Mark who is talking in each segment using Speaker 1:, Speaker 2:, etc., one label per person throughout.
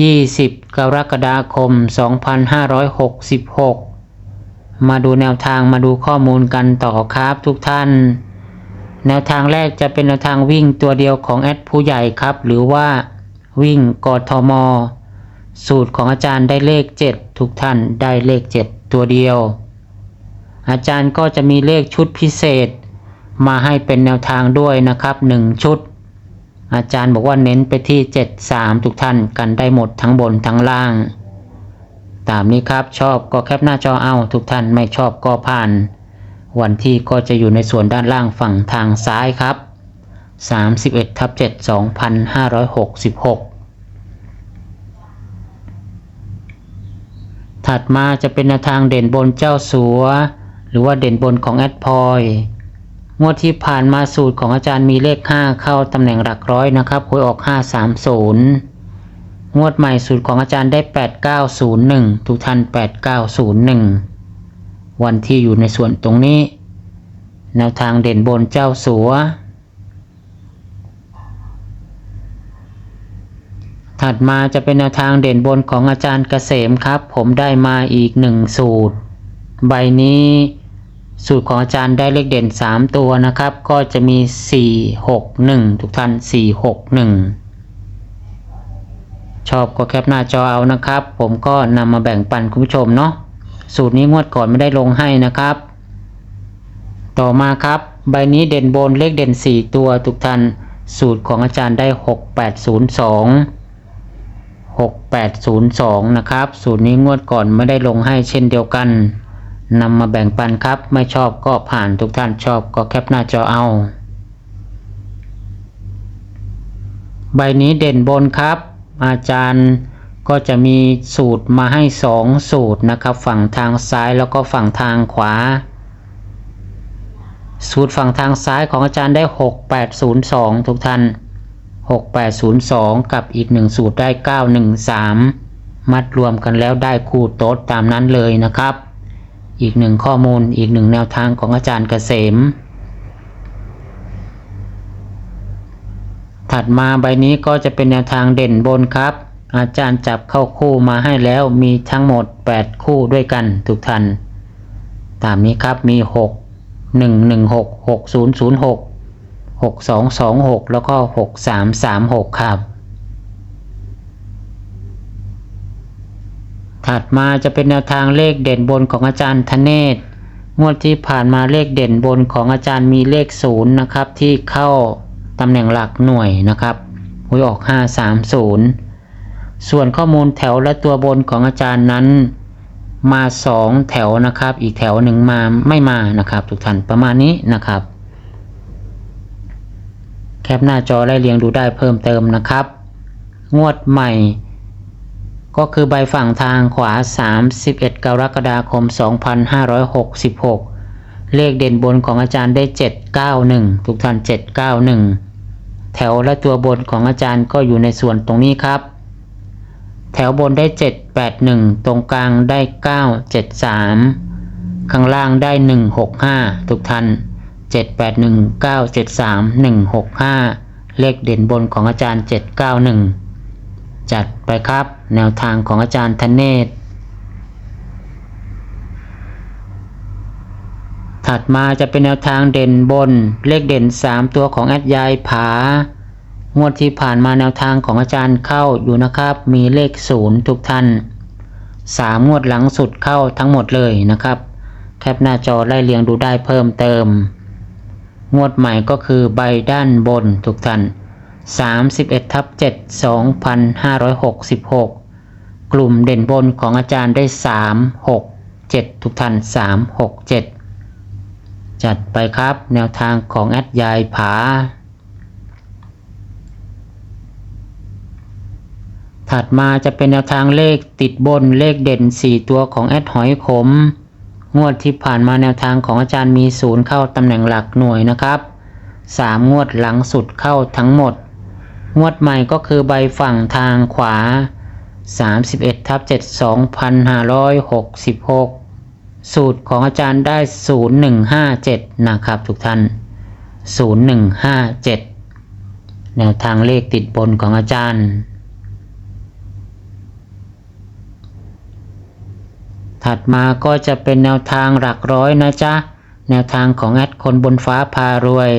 Speaker 1: 20 กรกฎาคม 2566 มาดูแนวทางมาดูข้อมูลกันต่อครับทุกท่าน แนวทางแรกจะเป็นแนวทางวิ่งตัวเดียวของแอดผู้ใหญ่ครับ หรือว่าวิ่งกทม สูตรของอาจารย์ได้เลข 7 ทุกท่านได้เลข 7 ตัวเดียว อาจารย์ก็จะมีเลขชุดพิเศษ มาให้เป็นแนวทางด้วยนะครับ 1 ชุด อาจารย์บอกว่าเน้นไปที่ 73 ทุกท่านกันได้หมดทั้งบนทั้งล่าง ตามนี้ครับชอบก็แคปหน้าจอเอาทุกท่านไม่ชอบก็ผ่าน วันที่ก็จะอยู่ในส่วนด้านล่างฝั่งทางซ้ายครับ 31ทับ7 2566ถัดมาจะเป็นแนวทางเด่นบนเจ้าสัว หรือว่าเด่นบนของแอดพอย งวดที่ผ่านมาสูตรของอาจารย์มีเลข 5 เข้าตำแหน่งหลักร้อยนะครับหวยออก 530 งวดใหม่สูตรของอาจารย์ได้ 8901 ทุกท่าน 8901 วันที่อยู่ในส่วนตรงนี้ แนวทางเด่นบนเจ้าสัว ถัดมาจะเป็นแนวทางเด่นบนของอาจารย์เกษมครับ ผมได้มาอีกหนึ่งสูตร ใบนี้ สูตรของอาจารย์ได้เลขเด่น 3 ตัวนะครับ ก็จะมี 4 6 1 ทุกท่าน 4 6 1 ชอบก็แคปหน้าจอเอานะครับ ผมก็นำมาแบ่งปันคุณผู้ชมเนาะสูตรนี้งวดก่อนไม่ได้ลงให้นะครับ ต่อมาครับ ใบนี้เด่นบนเลขเด่น 4 ตัวทุกท่านสูตรของอาจารย์ได้ 6 8 0 2 6802 นะครับ สูตรนี้งวดก่อนไม่ได้ลงให้เช่นเดียวกัน นำมาแบ่งปันครับ ไม่ชอบก็ผ่านทุกท่านชอบก็แคปหน้าจอเอา ใบนี้เด่นบนครับ อาจารย์ก็จะมีสูตรมาให้2สูตรนะครับ ฝั่งทางซ้ายแล้วก็ฝั่งทางขวา สูตรฝั่งทางซ้ายของอาจารย์ได้ 6802 ทุกท่าน 6802 กับอีก1สูตรได้ 913 มัดรวมกันแล้วได้คู่โต๊ดตามนั้นเลยนะครับ อีกหนึ่งข้อมูลอีกหนึ่งแนวทางของอาจารย์เกษม ถัดมาใบนี้ก็จะเป็นแนวทางเด่นบนครับ อาจารย์จับเข้าคู่มาให้แล้วมีทั้งหมด 8 คู่ด้วยกันทุกท่านตามนี้ครับมี 6 1 1 6 6 0 0 6 6226 แล้วก็ 6336 ครับ ถัดมาจะเป็นแนวทางเลขเด่นบนของอาจารย์ธเนศงวดที่ผ่านมาเลขเด่นบนของอาจารย์มีเลขศูนย์นะครับ ที่เข้าตำแหน่งหลักหน่วยนะครับหวยออก 530 ส่วนข้อมูลแถวและตัวบนของอาจารย์นั้น มา 2 แถวนะครับ อีกแถวหนึ่งมาไม่มานะครับทุกท่านประมาณนี้นะครับ แคปหน้าจอไล่เรียงดูได้เพิ่มเติมนะครับ งวดใหม่ ก็คือใบฝั่งทางขวา 31 กรกฎาคม 2566 เลขเด่นบนของอาจารย์ได้ 791 ทุกท่าน 791 แถวและตัวบนของอาจารย์ก็อยู่ในส่วนตรงนี้ครับ แถวบนได้ 781 ตรงกลางได้ 973 ข้างล่างได้ 165 ทุกท่าน 7 8 1 9 7 3 1 6 5 เลขเด่นบนของอาจารย์ 791 จัดไปครับ แนวทางของอาจารย์ธเนศ ถัดมาจะเป็นแนวทางเด่นบน เลขเด่น 3 ตัวของแอดยายผา งวดที่ผ่านมาแนวทางของอาจารย์เข้าอยู่นะครับ มีเลข 0 ทุกท่าน 3 งวดหลังสุดเข้าทั้งหมดเลยนะครับ แคปหน้าจอไล่เรียงดูได้เพิ่มเติม งวดใหม่ก็คือใบด้านบนทุกท่าน 31ทับ7 2566 กลุ่มเด่นบนของอาจารย์ได้ 3 6 7 ทุกท่าน 3 6 7 จัดไปครับแนวทางของแอดยายผา ถัดมาจะเป็นแนวทางเลขติดบนเลขเด่น 4 ตัวของแอดหอยขม งวดที่ผ่านมาแนวทางของอาจารย์มีศูนย์เข้าตำแหน่งหลักหน่วยนะครับ 3 งวดหลังสุดเข้าทั้งหมด งวดใหม่ก็คือใบฝั่งทางขวา 31ทับ7 2566 สูตรของอาจารย์ได้ 0157 นะครับทุกท่าน 0157 แนวทางเลขติดบนของอาจารย์ถัดมาก็จะเป็นแนวทางหลักร้อยนะจ๊ะ แนวทางของแอดคนบนฟ้าพารวย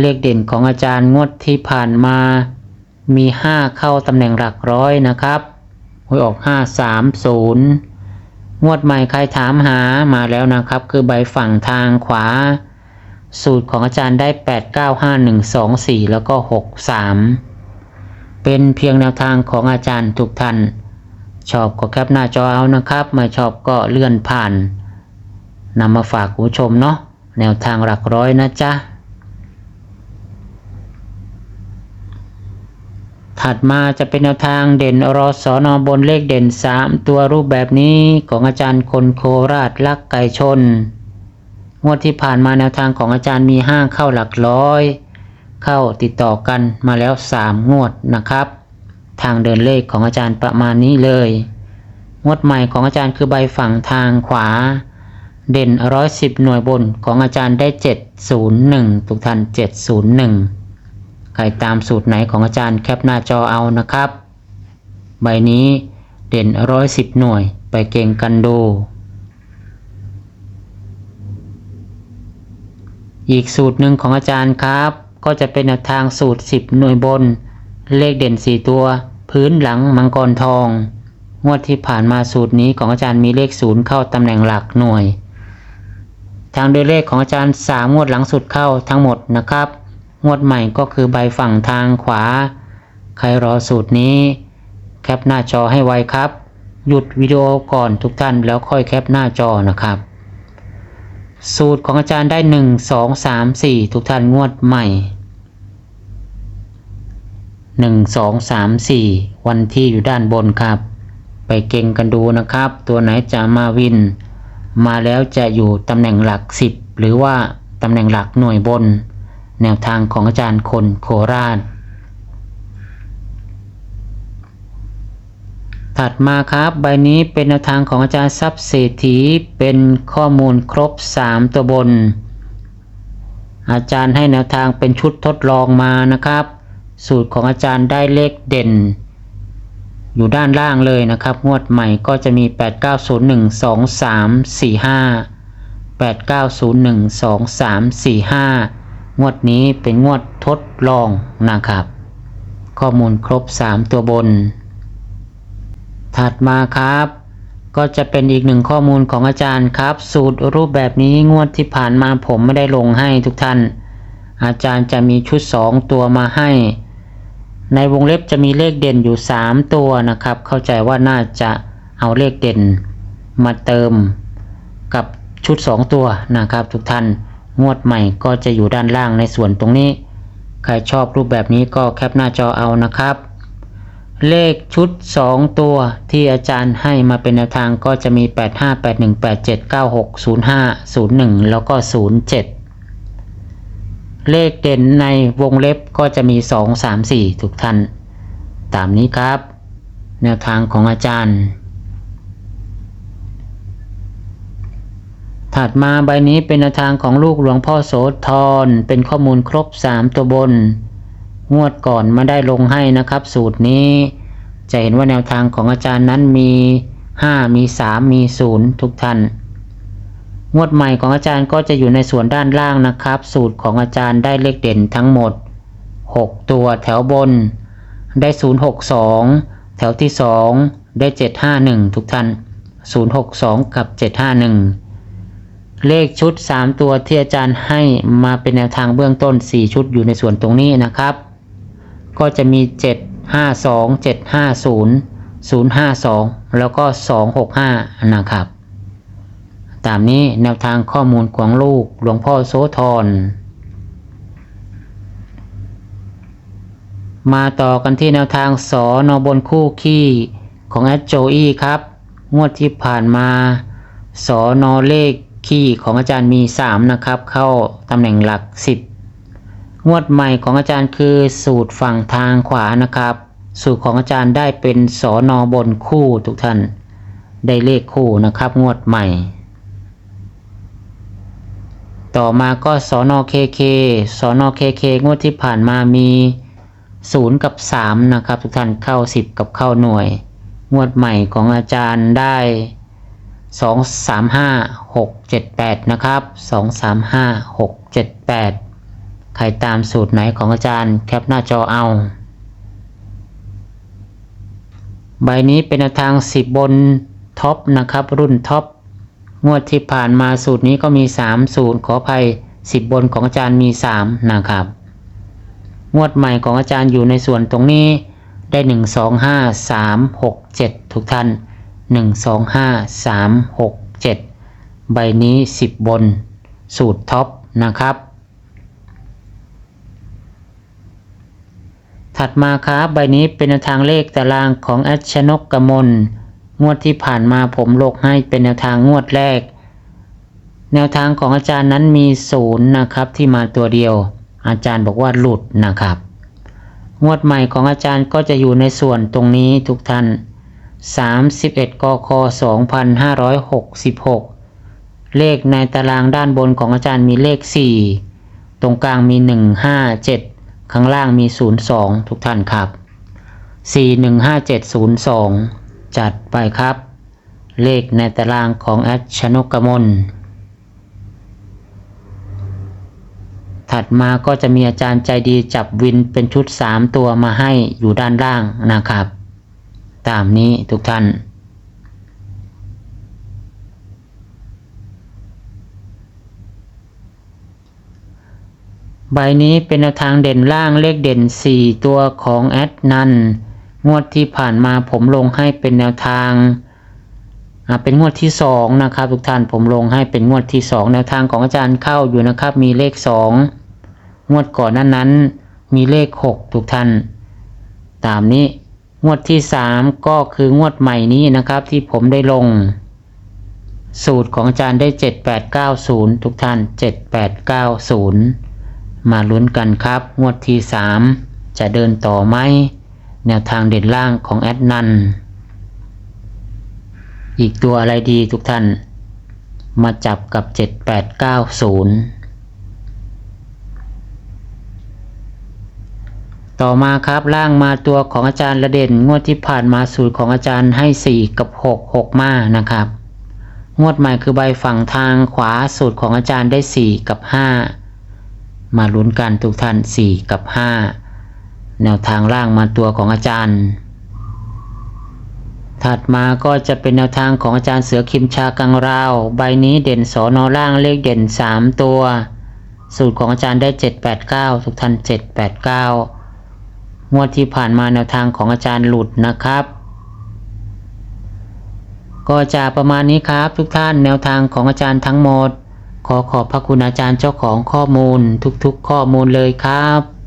Speaker 1: เลขเด่นของอาจารย์งวดที่ผ่านมา มี 5 เข้าตำแหน่งหลักร้อยนะครับหวยออก 530 งวดใหม่ใครถามหามาแล้วนะครับ คือใบฝั่งทางขวา สูตรของอาจารย์ได้ 895124 แล้วก็ 63 เป็นเพียงแนวทางของอาจารย์ทุกท่าน ชอบก็แคปหน้าจอเอานะครับ ไม่ชอบก็เลื่อนผ่านนำมาฝากคุณผู้ชมเนาะแนวทางหลักร้อยนะจ๊ะ ถัดมาจะเป็นแนวทางเด่นรอสอนอบนเลขเด่น 3 ตัวรูปแบบนี้ของอาจารย์คนโคราชลักไก่ชน งวดที่ผ่านมาแนวทางของอาจารย์มีห้างเข้าหลักร้อย เข้าติดต่อกันมาแล้ว 3 งวดนะครับ ทางเดินเลขของอาจารย์ประมาณนี้เลย งวดใหม่ของอาจารย์คือใบฝั่งทางขวา เด่นร้อยสิบหน่วยบนของอาจารย์ได้ 701 ทุกท่าน701 ครตามสูตรไหนของอาจารย์แคปหน้าจอเอานะครับ ใบนี้เด่นร้อยสิบหน่วยไปเก่งกันดู อีกสูตรหนึ่งของอาจารย์ครับ ก็จะเป็นแนวทางสูตร 10 หน่วยบน เลขเด่น 4 ตัว พื้นหลังมังกรทอง งวดที่ผ่านมาสูตรนี้ของอาจารย์มีเลขศูนย์เข้าตำแหน่งหลักหน่วย ทางโดยเลขของอาจารย์3งวดหลังสุดเข้าทั้งหมดนะครับ งวดใหม่ก็คือใบฝั่งทางขวา ใครรอสูตรนี้ แคปหน้าจอให้ไวครับ หยุดวิดีโอก่อนทุกท่านแล้วค่อยแคปหน้าจอนะครับ สูตรของอาจารย์ได้ 1 2 3 4 ทุกท่านงวดใหม่ 1 2 3 4 วันที่อยู่ด้านบนครับ ไปเก่งกันดูนะครับ ตัวไหนจะมาวิน มาแล้วจะอยู่ตำแหน่งหลัก 10 หรือว่าตำแหน่งหลักหน่วยบน แนวทางของอาจารย์คนโคราช ถัดมาครับใบนี้เป็นแนวทางของอาจารย์ทรัพย์เศรษฐีเป็นข้อมูลครบ 3 ตัวบน อาจารย์ให้แนวทางเป็นชุดทดลองมานะครับ สูตรของอาจารย์ได้เลขเด่น อยู่ด้านล่างเลยนะครับ งวดใหม่ก็จะมี 89012345 89012345 งวดนี้เป็นงวดทดลองนะครับ ข้อมูลครบ 3 ตัวบน ถัดมาครับ ก็จะเป็นอีกหนึ่งข้อมูลของอาจารย์ครับ สูตรรูปแบบนี้งวดที่ผ่านมาผมไม่ได้ลงให้ทุกท่าน อาจารย์จะมีชุด 2 ตัวมาให้ ในวงเล็บจะมีเลขเด่นอยู่ 3 ตัวนะครับ เข้าใจว่าน่าจะเอาเลขเด่นมาเติมกับชุด 2 ตัวนะครับทุกท่าน งวดใหม่ก็จะอยู่ด้านล่างในส่วนตรงนี้ ใครชอบรูปแบบนี้ก็แคปหน้าจอเอานะครับ เลขชุด 2 ตัวที่อาจารย์ให้มาเป็นแนวทางก็จะมี 85 81 87 96 05 01 แล้วก็ 07 เลขเด่นในวงเล็บก็จะมี 2 3 4 ทุกท่าน ตามนี้ครับ แนวทางของอาจารย์ ถัดมาใบนี้เป็นแนวทางของลูกหลวงพ่อโสธรเป็นข้อมูลครบ 3 ตัวบน งวดก่อนมาได้ลงให้นะครับ สูตรนี้ จะเห็นว่าแนวทางของอาจารย์นั้นมี 5 มี 3 มี 0 ทุกท่าน งวดใหม่ของอาจารย์ก็จะอยู่ในส่วนด้านล่างนะครับ สูตรของอาจารย์ได้เลขเด่นทั้งหมด 6 ตัวแถวบน ได้ 062 แถวที่ 2 ได้ 751 ทุกท่าน 062 กับ 751 เลขชุด 3 ตัวที่อาจารย์ให้มาเป็นแนวทางเบื้องต้น 4 ชุดอยู่ในส่วนตรงนี้นะครับ ก็จะมี 752 750 052 แล้วก็ 265 นะครับ ตามนี้แนวทางข้อมูลของลูกหลวงพ่อโสธร มาต่อกันที่แนวทางสอนอบนคู่ขี้ของแอดโจอี้ครับ งวดที่ผ่านมาสอนอเลข ขี้ของอาจารย์มี 3 นะครับ เข้าตำแหน่งหลัก 10 งวดใหม่ของอาจารย์คือสูตรฝั่งทางขวานะครับ สูตรของอาจารย์ได้เป็นสอนอบนคู่ทุกท่าน ได้เลขคู่นะครับ งวดใหม่ ต่อมาก็สอนอเคเคสอนอเคเคงวดที่ผ่านมามี 0 กับ 3 นะครับ ทุกท่านเข้า 10 กับเข้าหน่วย งวดใหม่ของอาจารย์ได้ 2 3 5 6 7 8นะครับ2 3 5 6 7 8ใครตามสูตรไหนของอาจารย์แคปหน้าจอเอา ใบนี้เป็นทาง10บนท็อปนะครับ รุ่นท็อปงวดที่ผ่านมาสูตรนี้ก็มี3สูตรขออภัย10บนของอาจารย์มี3นะครับ งวดใหม่ของอาจารย์อยู่ในส่วนตรงนี้ได้1 2 5 3 6 7ทุกท่าน 1 2 5 3 6 7 ใบนี้ 10 บน สูตรท็อปนะครับ ถัดมาครับใบนี้เป็นแนวทางเลขตารางของแอดชนกกมล งวดที่ผ่านมาผมลกให้เป็นแนวทางงวดแรก แนวทางของอาจารย์นั้นมีศูนย์นะครับที่มาตัวเดียว อาจารย์บอกว่าหลุดนะครับ งวดใหม่ของอาจารย์ก็จะอยู่ในส่วนตรงนี้ทุกท่าน 31กค2566 เลขในตารางด้านบนของอาจารย์มีเลข 4 ตรงกลางมี 157 ข้างล่างมี 02 ทุกท่านครับ 415702 จัดไปครับ เลขในตารางของแอดชนกกมลถัดมาก็จะมีอาจารย์ใจดีจับวินเป็นชุด 3 ตัวมาให้อยู่ด้านล่างนะครับ ตามนี้ทุกท่าน ใบนี้เป็นแนวทางเด่นล่างเลขเด่น 4 ตัวของแอดนันงวดที่ผ่านมาผมลงให้เป็นแนวทางเป็นงวดที่สองนะครับ ทุกท่านผมลงให้เป็นงวดที่สองแนวทางของอาจารย์เข้าอยู่นะครับ มีเลขสองงวดก่อนนั้นนั้น มีเลขหกทุกท่าน ตามนี้ งวดที่สามก็คืองวดใหม่นี้นะครับ ที่ผมได้ลง สูตรของอาจารย์ได้เจ็ดแปดเก้าศูนย์ทุกท่านเจ็ดแปดเก้าศูนย์มาลุ้นกันครับ งวดที่สามจะเดินต่อไหมแนวทางเด่นล่างของแอดนันอีกตัวอะไรดีทุกท่าน มาจับกับ 7890 ต่อมาครับล่างมาตัวของอาจารย์ระเด่น งวดที่ผ่านมาสูตรของอาจารย์ให้ 4 กับ 6 6 มานะครับ งวดใหม่คือใบฝั่งทางขวาสูตรของอาจารย์ได้ 4 กับ 5 มาลุ้นกันทุกท่าน 4 กับ 5 แนวทางล่างมาตัวของอาจารย์ ถัดมาก็จะเป็นแนวทางของอาจารย์เสือคิมชากังราว ใบนี้เด่นสอนอล่างเลขเด่น 3 ตัว สูตรของอาจารย์ได้ 789 ทุกท่าน 789 งวดที่ผ่านมาแนวทางของอาจารย์หลุดนะครับ ก็จะประมาณนี้ครับ ทุกท่านแนวทางของอาจารย์ทั้งหมด ขอขอบพระคุณอาจารย์เจ้าของข้อมูลทุกๆ ข้อมูลเลยครับ